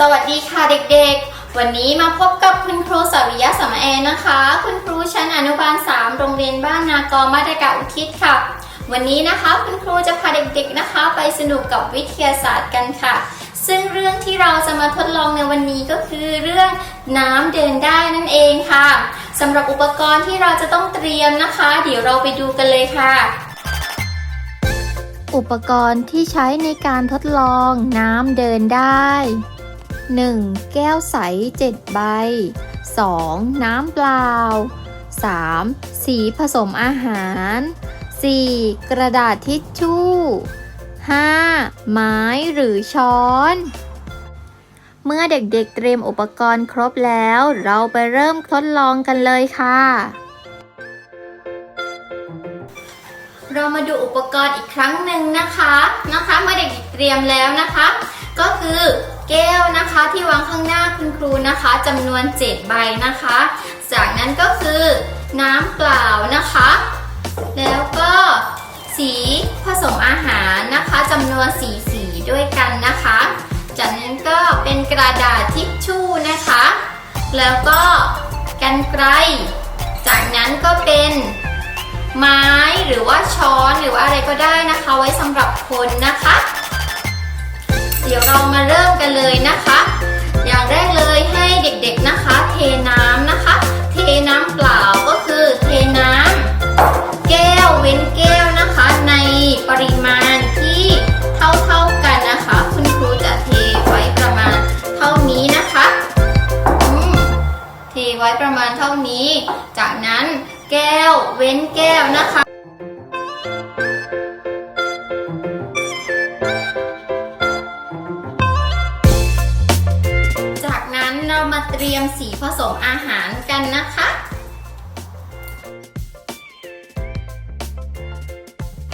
สวัสดีค่ะเด็กๆ วันนี้มาพบกับคุณครูสวิยะสมเอนะคะ คุณครูชั้นอนุบาล 3 โรงเรียนบ้านนากอมาตรกาอุทิศค่ะ วันนี้นะคะคุณครูจะพาเด็กๆนะคะ ไปสนุกกับวิทยาศาสตร์กันค่ะ ซึ่งเรื่องที่เราจะมาทดลองในวันนี้ก็คือเรื่องน้ำเดินได้นั่นเองค่ะสำหรับอุปกรณ์ที่เราจะต้องเตรียมนะคะ เดี๋ยวเราไปดูกันเลยค่ะอุปกรณ์ที่ใช้ในการทดลองน้ำเดินได้ 1. แก้วใส 7 ใบ 2. น้ำเปล่า 3. สีผสมอาหาร 4. กระดาษทิชชู่ 5. ไม้หรือช้อน เมื่อเด็กๆเตรียมอุปกรณ์ครบแล้ว เราไปเริ่มทดลองกันเลยค่ะ เรามาดูอุปกรณ์อีกครั้งหนึ่งนะคะนะคะ เมื่อเด็กๆเตรียมแล้วนะคะ ก็คือ แก้วนะคะที่วางข้างหน้าคุณครูนะคะจำนวน 7 ใบนะคะ จากนั้นก็คือน้ำเปล่านะคะ แล้วก็สีผสมอาหารนะคะจำนวนสีสีด้วยกันนะคะ จากนั้นก็เป็นกระดาษทิชชู่นะคะ แล้วก็กันไกลจากนั้นก็เป็นไม้หรือว่าช้อนหรือว่าอะไรก็ได้นะคะ ไว้สำหรับคนนะคะ กันเลยนะคะ อย่างแรกเลยให้เด็กๆนะคะ เทน้ำนะคะ เทน้ำเปล่าก็คือเทน้ำแก้วเว้นแก้วนะคะ ในปริมาณที่เท่าๆกันนะคะ คุณครูจะเทไว้ประมาณเท่านี้นะคะเทไว้ประมาณเท่านี้ จากนั้นแก้วเว้นแก้วนะคะ เรามาเตรียมสีผสมอาหารกันนะคะ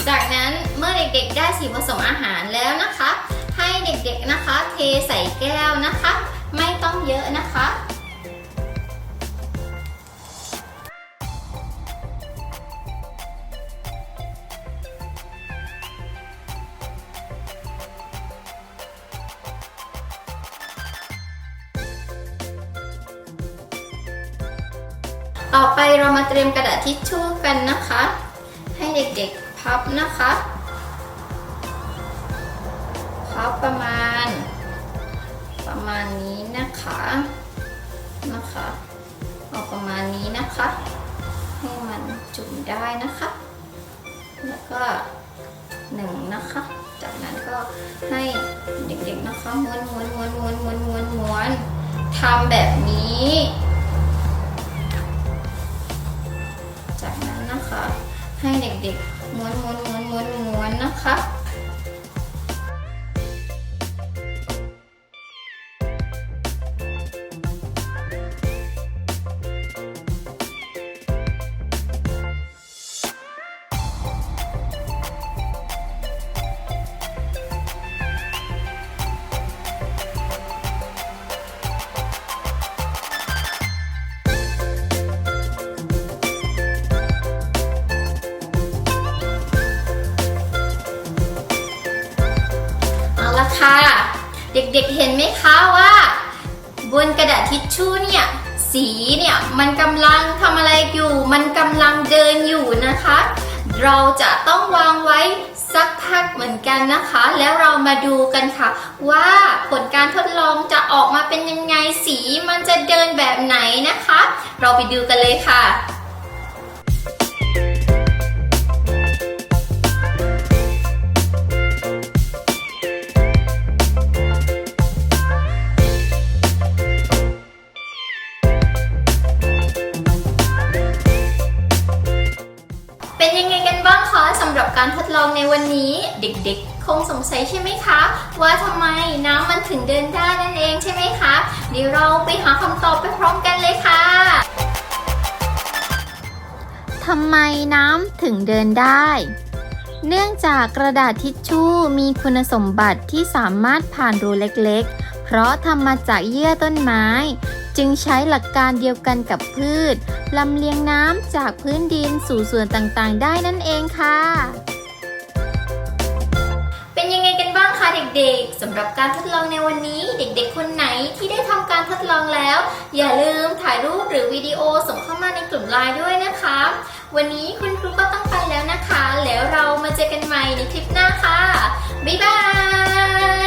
จากนั้นเมื่อเด็กๆได้สีผสมอาหารแล้วนะคะ ให้เด็กๆนะคะ เทใส่แก้วนะคะ ไม่ต้องเยอะนะคะ ต่อไปเรามาเตรียมกระดาษทิชชู่กันนะคะ ให้เด็กๆพับนะคะพับประมาณ ประมาณนี้นะคะนะคะเอาประมาณนี้นะคะ ให้มันจุ่มได้นะคะ แล้วก็หนึ่งนะคะ จากนั้นก็ให้เด็กๆนะคะม้วนม้วนม้วนม้วนม้วนม้วนม้วนทำแบบนี้ เด็กๆม้วนม้วนม้วนม้วนม้วนนะคะ ละค่ะ เด็กๆเห็นไหมคะว่า บนกระดาษทิชชู่เนี่ยสีเนี่ยมันกำลังทำอะไรอยู่ มันกำลังเดินอยู่นะคะ เราจะต้องวางไว้สักพักเหมือนกันนะคะ แล้วเรามาดูกันค่ะ ว่าผลการทดลองจะออกมาเป็นยังไงสีมันจะเดินแบบไหนนะคะ เราไปดูกันเลยค่ะ ลองในวันนี้เด็กๆ คงสงสัยใช่ไหมคะ ว่าทำไมน้ำมันถึงเดินได้นั่นเองใช่ไหมคะ เดี๋ยวเราไปหาคำตอบไปพร้อมกันเลยค่ะทำไมน้ำถึงเดินได้ เนื่องจากกระดาษทิชชู่มีคุณสมบัติที่สามารถผ่านรูเล็กๆ เพราะทำมาจากเยื่อต้นไม้ จึงใช้หลักการเดียวกันกับพืชลำเลียงน้ำจากพื้นดินสู่ส่วนต่างๆ ได้นั่นเองค่ะ ด็กๆสำหรับการทดลองในวันนี้ เด็กๆ คนไหนที่ได้ทำการทดลองแล้ว อย่าลืมถ่ายรูปหรือวิดีโอส่งเข้ามาในกลุ่มไลน์ด้วยนะคะ วันนี้คุณครูก็ต้องไปแล้วนะคะ แล้วเรามาเจอกันใหม่ในคลิปหน้าค่ะ บ๊ายบาย